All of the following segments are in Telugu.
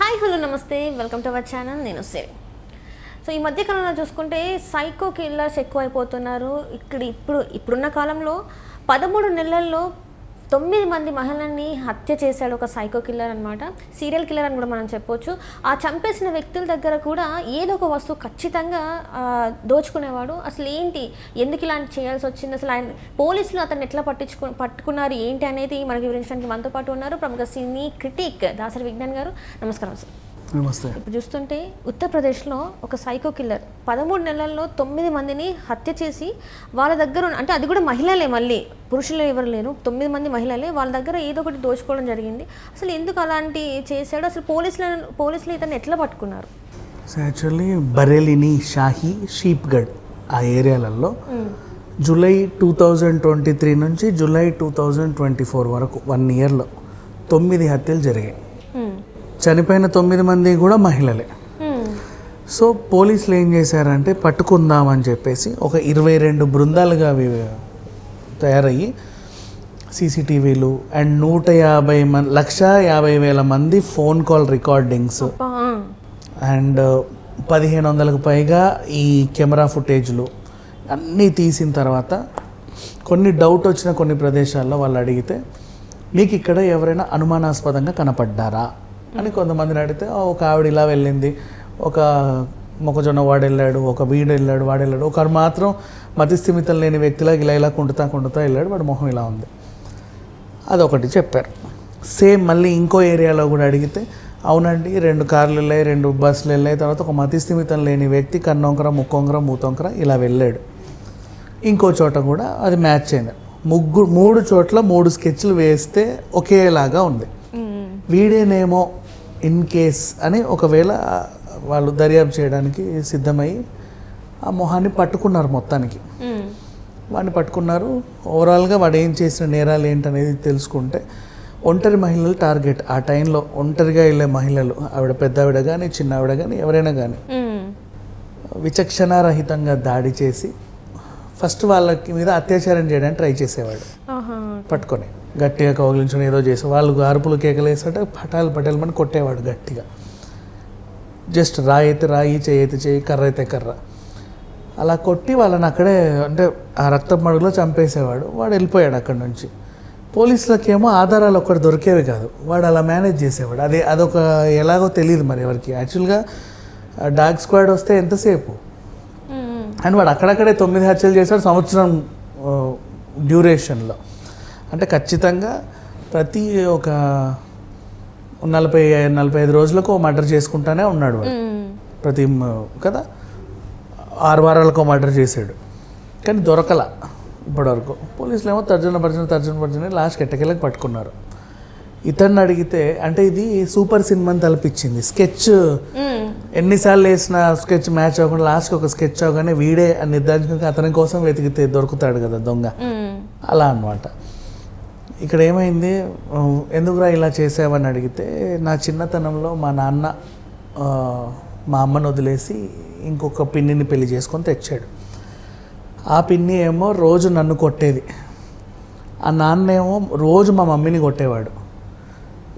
Hi hello namaste. Welcome to our channel. నేను సేవ్ సో ఈ మధ్య కాలంలో చూసుకుంటే సైకో కిల్లర్స్ ఎక్కువైపోతున్నారు. ఇక్కడ ఇప్పుడు ఇప్పుడున్న కాలంలో పదమూడు నెలల్లో తొమ్మిది మంది మహిళల్ని హత్య చేశాడు ఒక సైకో కిల్లర్ అనమాట సీరియల్ కిల్లర్ అని కూడా మనం చెప్పొచ్చు. ఆ చంపేసిన వ్యక్తుల దగ్గర కూడా ఏదో ఒక వస్తువు ఖచ్చితంగా దోచుకునేవాడు. అసలు ఏంటి? ఎందుకు ఇలాంటి చేయాల్సి వచ్చింది? అసలు ఆయన పోలీసులు అతన్ని ఎట్లా పట్టించుకు పట్టుకున్నారు? ఏంటి అనేది మనకి వివరించడానికి మనతో పాటు ఉన్నారు ప్రముఖ సినీ క్రిటిక్ దాసరి విజ్ఞాన్ గారు. నమస్కారం సార్. నమస్తే. ఇప్పుడు చూస్తుంటే ఉత్తరప్రదేశ్లో ఒక సైకో కిల్లర్ పదమూడు నెలల్లో తొమ్మిది మందిని హత్య చేసి వాళ్ళ దగ్గర అంటే అది కూడా మహిళలే మళ్ళీ. పురుషులు ఎవరు లేరు. తొమ్మిది మంది మహిళలే వాళ్ళ దగ్గర ఏదో ఒకటి దోచుకోవడం జరిగింది. అసలు ఎందుకు అలాంటి చేశాడు? అసలు పోలీసులను పోలీసులు ఇతన్ని ఎట్లా పట్టుకున్నారు? యాక్చువల్లీ బరేలిని షాహి షీప్గఢ్ ఆ ఏరియాలలో July two thousand twenty three నుంచి July two thousand twenty four వరకు వన్ ఇయర్లో తొమ్మిది హత్యలు జరిగాయి. చనిపోయిన తొమ్మిది మంది కూడా మహిళలే. సో పోలీసులు ఏం చేశారంటే పట్టుకుందామని చెప్పేసి ఒక ఇరవై రెండు బృందాలుగా అవి తయారయ్యి సీసీటీవీలు అండ్ నూట యాభై మంది లక్ష యాభై వేల మంది ఫోన్ కాల్ రికార్డింగ్స్ అండ్ పదిహేను వందలకు పైగా ఈ కెమెరా ఫుటేజ్లు అన్నీ తీసిన తర్వాత కొన్ని డౌట్ వచ్చిన కొన్ని ప్రదేశాల్లో వాళ్ళు అడిగితే మీకు ఇక్కడ ఎవరైనా అనుమానాస్పదంగా కనపడ్డారా? అని కొంతమందిని అడిగితే "ఆ, ఒక ఆవిడ ఇలా వెళ్ళింది. ఒక మొక్కజొన్న వాడు వెళ్ళాడు ఒక వీడు వెళ్ళాడు వాడు వెళ్ళాడు ఒకరు మాత్రం మతిస్థిమితం లేని వ్యక్తిలా ఇలా ఇలా కుంటుతా కుంటుతా వెళ్ళాడు వాడి మొహం ఇలా ఉంది. అదొకటి చెప్పారు. సేమ్ మళ్ళీ ఇంకో ఏరియాలో కూడా అడిగితే అవునండి రెండు కార్లు వెళ్ళాయి రెండు బస్సులు వెళ్ళాయి తర్వాత ఒక మతిస్థిమితం లేని వ్యక్తి కన్నొంకర ముక్కొంకర మూతొంకర ఇలా వెళ్ళాడు. ఇంకో చోట కూడా అది మ్యాచ్ అయింది. ముగ్గురు మూడు చోట్ల మూడు స్కెచ్లు వేస్తే ఒకేలాగా ఉంది. వీడేనేమో ఇన్ కేస్ అని ఒకవేళ వాళ్ళు దర్యాప్తు చేయడానికి సిద్ధమై ఆ మొహాన్ని పట్టుకున్నారు మొత్తానికి. వాడిని పట్టుకున్నారు ఓవరాల్గా వాడు ఏం చేసిన నేరాలు ఏంటనేది తెలుసుకుంటే ఒంటరి మహిళలు టార్గెట్ ఆ టైంలో ఒంటరిగా వెళ్ళే మహిళలు ఆవిడ పెద్ద ఆవిడ కానీ చిన్న ఆవిడ కానీ ఎవరైనా కానీ. విచక్షణారహితంగా దాడి చేసి ఫస్ట్ వాళ్ళకి మీద అత్యాచారం చేయడానికి ట్రై చేసేవాడు. పట్టుకొని. గట్టిగా కౌగిలించుని ఏదో చేసి వాళ్ళు అరుపులు కేకలు వేస్తుంటే పటాలు పటాలు కొట్టేవాడు గట్టిగా. జస్ట్ రాయి అయితే రాయి చేయి అయితే చేయి కర్ర అయితే కర్ర. అలా కొట్టి వాళ్ళని అక్కడే అంటే ఆ రక్త మడుగులో చంపేసేవాడు. వాడు వెళ్ళిపోయాడు అక్కడి నుంచి. పోలీసులకేమో ఆధారాలు ఒక్కటి దొరికేవి కాదు. వాడు అలా మేనేజ్ చేసేవాడు. అదే అదొక ఎలాగో తెలియదు మరి ఎవరికి. యాక్చువల్గా డాగ్ స్క్వాడ్ వస్తే ఎంతసేపు. అండ్ వాడు అక్కడక్కడే తొమ్మిది హత్యలు చేశాడు సంవత్సరం డ్యూరేషన్లో. అంటే ఖచ్చితంగా ప్రతి ఒక నలభై నలభై ఐదు రోజులకు మర్డర్ చేసుకుంటానే ఉన్నాడు. ప్రతి కదా? ఆరు వారాలకు మర్డర్ చేశాడు. కానీ దొరకల ఇప్పటివరకు. పోలీసులు ఏమో తర్జన భర్జన తర్జన భర్జన లాస్ట్ ఎట్టకెళ్ళకి పట్టుకున్నారు. ఇతన్ని అడిగితే అంటే ఇది సూపర్ సినిమాని తలపించింది. స్కెచ్. ఎన్నిసార్లు వేసిన స్కెచ్ మ్యాచ్ అవ్వకుండా లాస్ట్కి ఒక స్కెచ్ అవగానే వీడే అని నిర్ధారించుకుని అతని కోసం వెతికితే దొరుకుతాడు కదా దొంగ. అలా అన్నమాట. ఇక్కడ ఏమైంది? ఎందుకురా ఇలా చేసావని అడిగితే నా చిన్నతనంలో మా నాన్న మా అమ్మను వదిలేసి ఇంకొక పిన్నిని పెళ్ళి చేసుకొని తెచ్చాడు. ఆ పిన్ని ఏమో రోజు నన్ను కొట్టేది. ఆ నాన్న ఏమో రోజు మా మమ్మీని కొట్టేవాడు.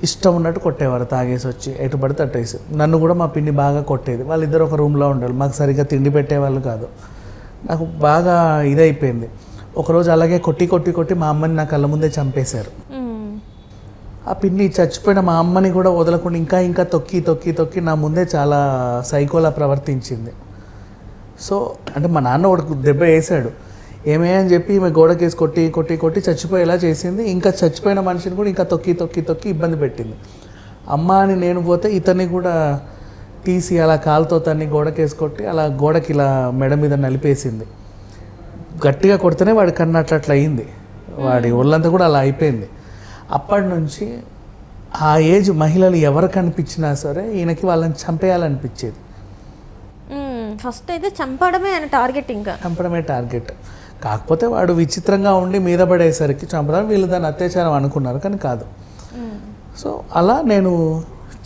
ఇష్టం ఉన్నట్టు కొట్టేవారు తాగేసి వచ్చి. ఎటు పడితే అటు వేసి. నన్ను కూడా మా పిన్ని బాగా కొట్టేది. వాళ్ళిద్దరు ఒక రూమ్లో ఉండేవాళ్ళు. మాకు సరిగ్గా తిండి పెట్టేవాళ్ళు కాదు. నాకు బాగా ఇదైపోయింది. ఒకరోజు అలాగే కొట్టి కొట్టి కొట్టి మా అమ్మని నా కళ్ళ ముందే చంపేశారు. ఆ పిన్ని చచ్చిపోయిన మా అమ్మని కూడా వదలకుండా ఇంకా ఇంకా తొక్కి తొక్కి తొక్కి నా ముందే చాలా సైకోలా ప్రవర్తించింది. సో అంటే మా నాన్న ఒకటి దెబ్బ వేసాడు ఏమే అని చెప్పి ఈమె గోడకేసి కొట్టి కొట్టి కొట్టి చచ్చిపోయేలా చేసింది. ఇంకా చచ్చిపోయిన మనిషిని కూడా ఇంకా తొక్కి తొక్కి తొక్కి ఇబ్బంది పెట్టింది. అమ్మ అని నేను పోతే ఇతన్ని కూడా తీసి అలా కాలుతో తన్ని గోడకేసి కొట్టి అలా గోడకి ఇలా మెడ మీద నలిపేసింది. గట్టిగా కొడితేనే వాడి కన్ను అట్లా అట్లా అయింది. వాడి ఒళ్ళంతా కూడా అలా అయిపోయింది. అప్పటి నుంచి ఆ ఏజ్ మహిళలు ఎవరు కనిపించినా సరే ఈయనకి వాళ్ళని చంపేయాలనిపించేది. ఫస్ట్ అయితే చంపడమే ఆయన టార్గెట్ ఇంకా. చంపడమే టార్గెట్. కాకపోతే వాడు విచిత్రంగా ఉండి మీద పడేసరికి చంపడం వీళ్ళు దాన్ని అత్యాచారం అనుకున్నారు కానీ కాదు. సో అలా నేను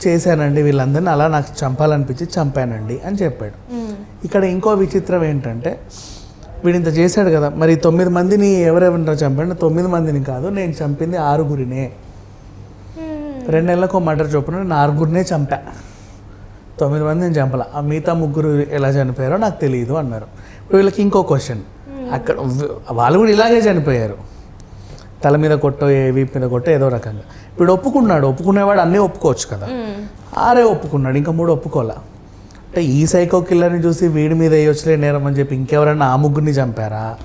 చేశానండి వీళ్ళందరినీ అలా నాకు చంపాలనిపించి చంపానండి అని చెప్పాడు. ఇక్కడ ఇంకో విచిత్రం ఏంటంటే వీడు ఇంత చేశాడు కదా మరి తొమ్మిది మందిని ఎవరెవరినో చంపాడు? తొమ్మిది మందిని కాదు నేను చంపింది ఆరుగురినే. రెండు నెలలకు మటర్ చొప్పున నేను ఆరుగురినే చంపా. తొమ్మిది మంది నేను చంపలా. ఆ మిగతా ముగ్గురు ఎలా చనిపోయారో నాకు తెలియదు అన్నారు. ఇప్పుడు వీళ్ళకి ఇంకో క్వశ్చన్. అక్కడ వాళ్ళు కూడా ఇలాగే చనిపోయారు. తల మీద కొట్టో ఏ వీపు మీద కొట్టో ఏదో రకంగా. ఇప్పుడు ఒప్పుకున్నాడు. ఒప్పుకునేవాడు అన్నీ ఒప్పుకోవచ్చు కదా. ఆరే ఒప్పుకున్నాడు. ఇంకా మూడు ఒప్పుకోలే అంటే ఈ సైకో కిల్లర్ని చూసి వీడి మీద వేయొచ్చులే నేరం అని చెప్పి ఇంకెవరైనా ఆ ముగ్గురిని చంపారా.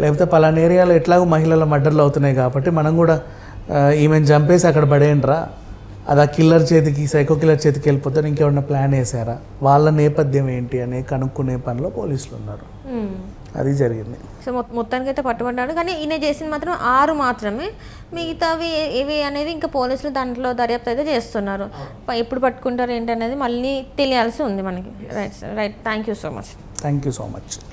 లేకపోతే పలానా ఏరియాలో ఎట్లాగో మహిళల మర్డర్లు అవుతున్నాయి కాబట్టి మనం కూడా ఈమెను చంపేసి అక్కడ పడేయండిరా. అది ఆ కిల్లర్ చేతికి సైకో కిల్లర్ చేతికి వెళ్ళిపోతే ఇంకేమన్నా ప్లాన్ వేసారా వాళ్ళ నేపథ్యం ఏంటి అని కనుక్కునే పనిలో పోలీసులు ఉన్నారు. అది జరిగింది. సో మొత్తానికి అయితే పట్టుబడ్డాడు. కానీ ఈయన చేసింది మాత్రం ఆరు మాత్రమే. మిగతావి ఏవి అనేది ఇంకా పోలీసులు దాంట్లో దర్యాప్తు అయితే చేస్తున్నారు. ఎప్పుడు పట్టుకుంటారు ఏంటి అనేది మళ్ళీ తెలియాల్సి ఉంది మనకి. Right sir right. Thank you so much. Thank you so much.